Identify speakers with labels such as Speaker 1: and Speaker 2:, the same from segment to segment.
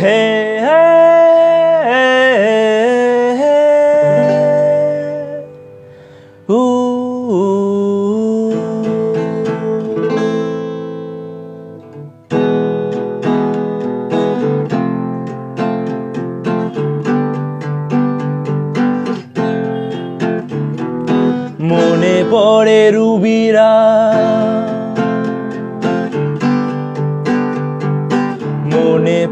Speaker 1: হে হে হে উ মনে পড়ে রুবিরা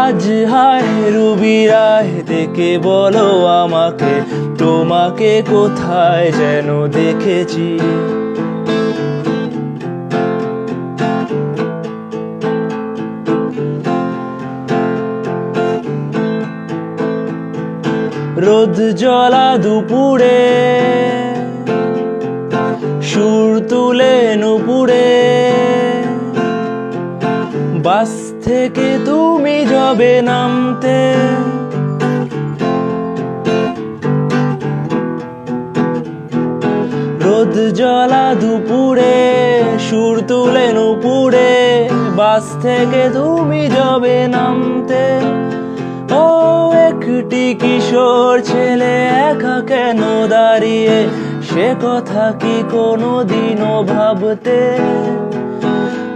Speaker 1: আজ হায় রুবিরায় দেখে বলো আমাকে, তোমাকে কোথায় যেন দেখেছি। রোদ জলা দুপুরে, সুর তুলে নুপুরে বাস থেকে তুমি যাবে নামতে। রোদ জলা দুপুরে, সুর তুলে নুপুরে, বাস থেকে তুমি যাবে নামতে। ও একটি কিশোর ছেলে একা কেন দাঁড়িয়ে? সে কথা কি কোনো দিনও ভাবতে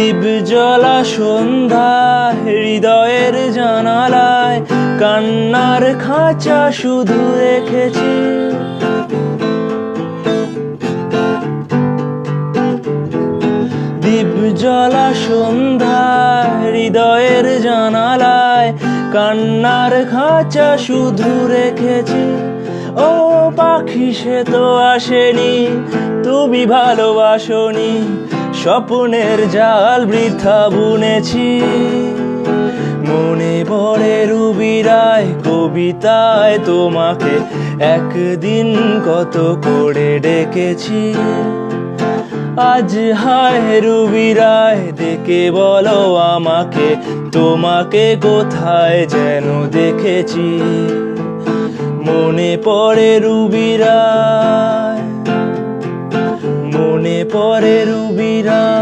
Speaker 1: দ্বীপ জলা সন্ধ্যা, হৃদয়ের জানালায় কান্নার খাঁচা শুধু রেখেছি। দ্বীপ জলা সন্ধ্যা, হৃদয়ের জানালায় কান্নার খাঁচা শুধু রেখেছি। ও পাখি সে তো আসেনি, তুমি ভালোবাসনি স্বপ্নের জাল বৃথা বুনেছি। মনে পড়ে রুবিরায় কবিতায় তোমাকে একদিন কত করে ডেকেছি। আজ হায় রুবিরায় দেখে বলো আমাকে, তোমাকে কোথায় যেন দেখেছি। মনে পড়ে রুবিরায় মনে পড়ে রুবিরায়